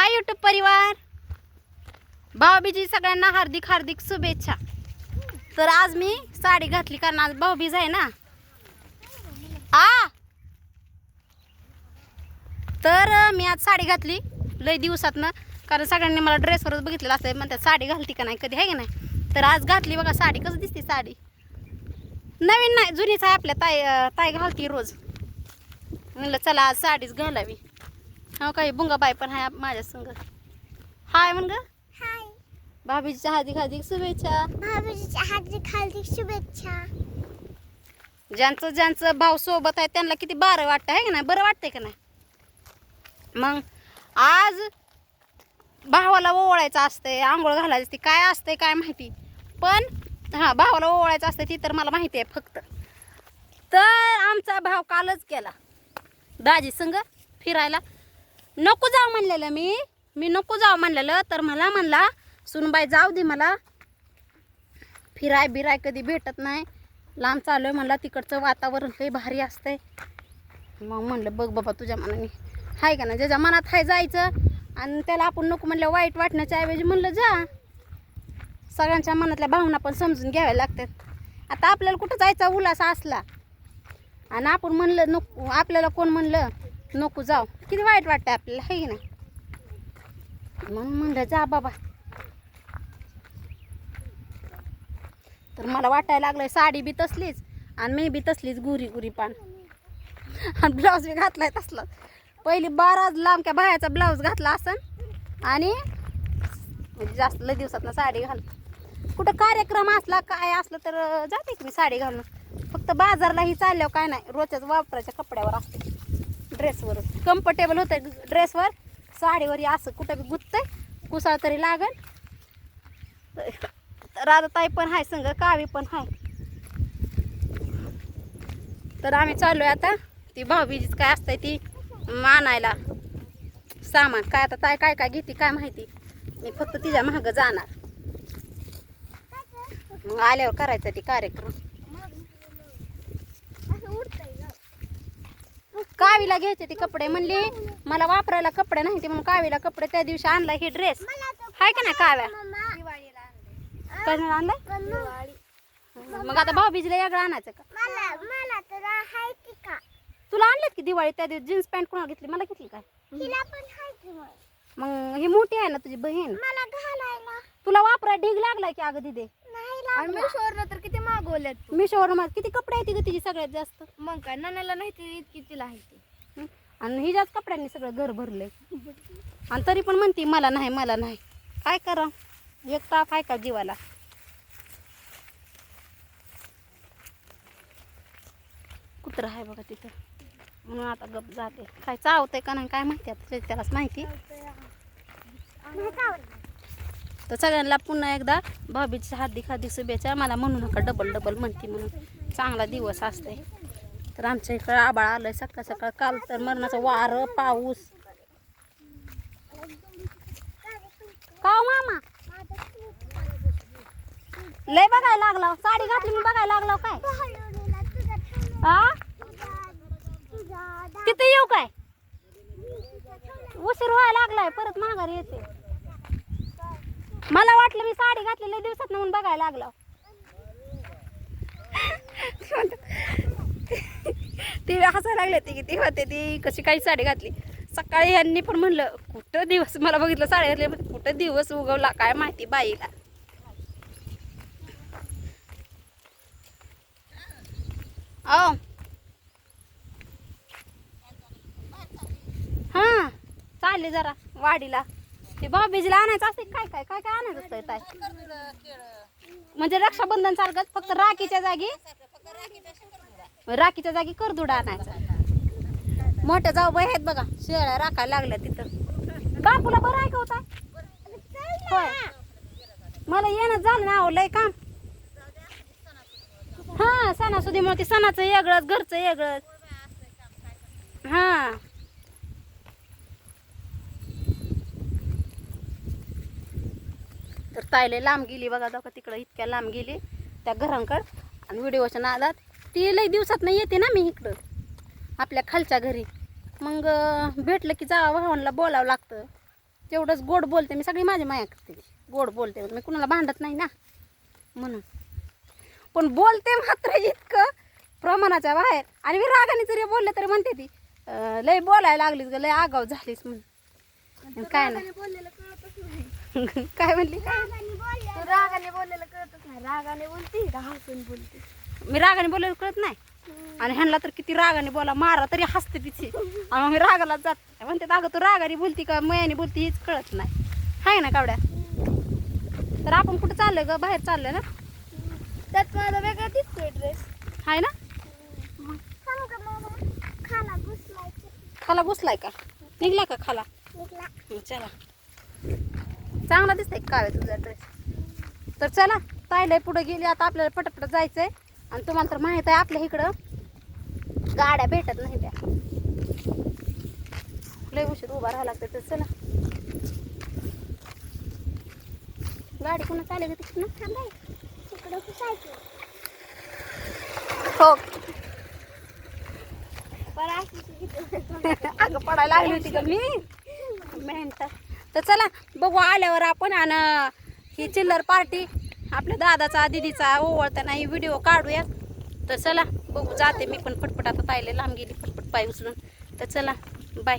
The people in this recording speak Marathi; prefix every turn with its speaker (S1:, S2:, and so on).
S1: हाय युट्यूब परिवार. भाऊबीजी सगळ्यांना हार्दिक हार्दिक शुभेच्छा. तर आज मी साडी घातली कारण आज भाऊबीज आहे ना. आ! तर मी आज साडी घातली लय दिवसातनं. कारण सगळ्यांनी मला ड्रेसवरच बघितलेलं असतं म्हणतात साडी घालती का नाही कधी आहे का नाही? तर आज घातली बघा साडी कसं दिसते साडी. नवीन नाही जुनीच आहे आपल्या ताई ताई घालती रोज. म्हणलं चला आज साडीच घालावी. हो काही बुंगाबाई पण आहे माझ्या संग. हाय म्हण ग.
S2: हाय.
S1: भाभीच्या हार्दिक हार्दिक शुभेच्छा.
S2: भाऊजीच्या हार्दिक हार्दिक शुभेच्छा.
S1: ज्यांचं ज्यांचं भाव सोबत आहे त्यांना किती बरं वाटतं आहे का नाही? बरं वाटतंय का नाही? मग आज भावाला ओवाळायचं असतंय आंघोळ घालायची असते काय असतंय काय माहिती? पण हां भावाला ओवाळायचं असतं ती तर मला माहिती आहे फक्त. तर आमचा भाव कालच गेला दाजी संग फिरायला नको जाऊ म्हणलेलं मी. मी नको जाऊ म्हणलेलं तर मला म्हणला सुनबाई जाऊ दे मला. फिराय बिराय कधी भेटत नाही. लांब चालू आहे म्हणला तिकडचं वातावरण लई भारी असतंय. मग म्हणलं बघ बाबा तुझ्या मनाने. हाय का ना ज्याच्या मनात हाय जायचं. आणि त्याला आपण नको म्हणलं वाईट वाटण्याच्या ऐवजी म्हणलं जा. सगळ्यांच्या मनातल्या भावना पण समजून घ्याव्या लागतात. आता आपल्याला कुठं जायचा उल्हास असला. आणि आपण म्हणलं नको आपल्याला कोण म्हणलं? नको जाऊ. किती वाईट वाटतं आपल्याला आहे की नाही? म्हणून म्हणलं जा बाबा. तर मला वाटायला लागलं साडी बी तसलीच आणि मी बी तसलीच गुरी गुरी पान. आणि ब्लाऊज बी घातलाय तसलाच पहिली बारा लांबक्या बाहेरचा ब्लाऊज घातला असन आणि म्हणजे जास्त लय दिवसात साडी घाल कुठं कार्यक्रम असला काय असलं तर जाते की मी साडी घालून. फक्त बाजारलाही चालल्यावर काय नाही रोजच्याच वापराच्या कपड्यावर असते. ड्रेसवर कम्फर्टेबल होतं ड्रेसवर साडीवर असं कुठं बी गुत्तंय. कुसाळ तरी लागल. राधाताई पण आहे संग कावी पण आहे तर आम्ही चाललोय आता. ती भाऊबीजीच काय असतंय ती मानायला सामान. काय आता ताई काय काय घेते काय माहिती. मी फक्त तिच्या मागं जाणार. मग आल्यावर करायचा ती कार्यक्रम
S2: असं उडतंय गं.
S1: कावीला घ्यायचे ते कपडे. म्हणली मला वापरायला कपडे नाही ते म्हणून कावीला कपडे त्या दिवशी आणला हे ड्रेस हाय का नाही काव्या?
S2: आणलंय. मग-
S1: आता भाऊबीजीला वेगळं आणायचं का? तुला आणलेत की दिवाळी त्या दिवशी जीन्स पॅन्ट कोणाला घेतली? मला घेतली काय?
S2: मग
S1: ही मोठी आहे ना तुझी बहीण?
S2: मला घालायला.
S1: तुला वापरा ढीग लागलाय की अगं दिदे.
S2: नाही लागला.
S3: तर किती मागवल्यात
S1: मिशोवर किती कपडे आहेत ग तिची सगळ्यात जास्त?
S3: मग काय नानाला नाही ते इतकी तिला आहे ते.
S1: हं? आणि हिच्याच कपड्यांनी सगळं घर भरलंय. आणि तरी पण म्हणते मला नाही मला नाही. काय करा? एक ताप आहे का जीवाला? कुत्र आहे बघा तिथं. म्हणून आता गप जाते. काय चावतंय का नाही काय माहिती आता ते त्यालाच माहिती.
S2: का
S1: तर सगळ्यांना पुन्हा एकदा भाभीची हार्दिक हार्दिक शुभेच्छा. मला म्हणू नका डबल डबल म्हणते म्हणून. चांगला दिवस असते तर आमच्या इकडं आबाळ आलंय. सकाळ सकाळ काल तर मरणाचं वारं पाऊस. का हो मामा? लय बघायला लागला. साडी घातली मी बघायला लागला हो काय
S2: बहिणीला तुझा ठेवलं-
S1: हा
S2: तुझा- तुझा दा-
S1: तिथे येऊ काय
S2: तुझा ठेवलं.
S1: उशीर व्हायला लागलाय परत माघारी येते. मला वाटलं मी साडी घातलेल्या दिवसात म्हणून बघायला लागला. ती हसायला लागले ती की ती होते ती कशी काही साडी घातली? सकाळी यांनी पण म्हणलं कुठं दिवस मला बघितलं साडी घातली? म्हणजे कुठं दिवस उगवला काय माहिती बाईला. ओ चालले जरा वाडीला. ते भाऊबीजीला आणायचं असते काय काय काय काय आणायचं असतं ताई म्हणजे रक्षाबंधन सारखंच फक्त राखीच्या जागी राखीच्या जागी करदुडा आणायचा. मोठ्या जाऊ बाई आहेत बघा शेळ्या राखायला लागल्या तिथं. बापूला बरं आहे का होता होय. मला येणं झालं ना आवडलंय काम. हा मग ते सणाचं वेगळंच घरचं वेगळंच. हा. तर ताईले लांब गेली बघा बघा तिकडं इतक्या लांब गेली. त्या घरांकड आणि व्हिडिओच्या नादात ती लई दिवसात नाही येते ना मी इकडं आपल्या खालच्या घरी. मग भेटलं की जावा भावांना बोलावं लागतं. तेवढंच गोड बोलते मी सगळी माझी माया करते. गोड बोलते मी कुणाला भांडत नाही ना म्हणून. पण बोलते मात्र इतकं प्रमाणाच्या बाहेर. आणि मी रागाने जरी बोलले तरी म्हणते ती लय बोलायला लागलीस ग लय आगाव झालीस म्हणून. काय नाही. काय म्हणली?
S2: रागाने बोलले
S3: तू रागाने बोललेलं कळतच नाही. रागाने बोलते का हसून बोलते.
S1: मी रागाने बोलायला कळत नाही. आणि ह्यांना तर किती रागाने बोला मारा तरी हसते तिची. आणि मग मी रागाला जात म्हणते अगं तू रागाने बोलती का मयाने बोलती हेच कळत नाही. हाय ना कावड्या? तर आपण कुठं चाललोय ग? बाहेर चाललोय ना?
S3: त्यात माझा वेगळा दिसतोय ड्रेस
S1: हाय ना?
S2: खाला
S1: घुसलाय का. निघला का खाला?
S2: निघला.
S1: चला. चांगला दिसतंय कावे तुझा ड्रेस तर चला ताईला पुढे गेली आता आपल्याला पटपट जायचंय. आणि तुम्हाला तर माहीत आहे आपल्या इकडं गाड्या भेटत नाही त्या. लय उशीर उभा राहावं लागतं तर चला. गाडी कुणा चालेल तिकडं?
S2: थांबाय. तिकडं
S1: हो. अगं पडायला लागली होती का मी? मेंट तर चला बघू आल्यावर आपण आणि ही चिल्लर पार्टी आपल्या दादाचा दिदीचा ओवळताना ही व्हिडिओ काढूया. तर चला बघू जाते मी पण फटफटात आता लांब गेली फटफट पाय उचलून. तर चला बाय